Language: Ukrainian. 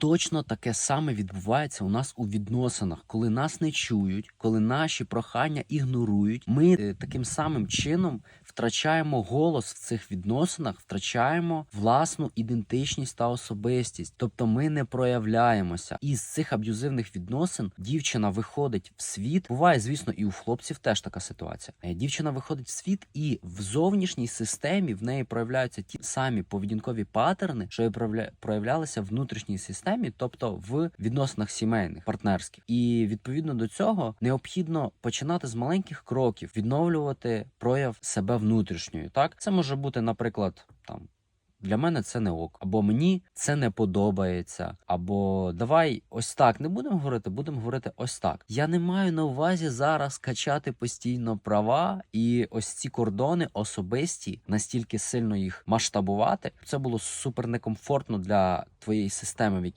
Точно таке саме відбувається у нас у відносинах, коли нас не чують, коли наші прохання ігнорують. Ми е, таким самим чином втрачаємо голос в цих відносинах, втрачаємо власну ідентичність та особистість. Тобто ми не проявляємося. Із цих аб'юзивних відносин дівчина виходить в світ. Буває, звісно, і у хлопців теж така ситуація. Е, Дівчина виходить в світ, і в зовнішній системі в неї проявляються ті самі поведінкові паттерни, що і проявлялися в внутрішній системі, тобто в відносинах сімейних, партнерських. І відповідно до цього необхідно починати з маленьких кроків, відновлювати прояв себе внутрішньої. Так, це може бути, наприклад, там. Для мене це не ок, або мені це не подобається, або давай ось так не будемо говорити, будемо говорити ось так. Я не маю на увазі зараз качати постійно права і ось ці кордони особисті, настільки сильно їх масштабувати. Це було супер некомфортно для твоєї системи, в якій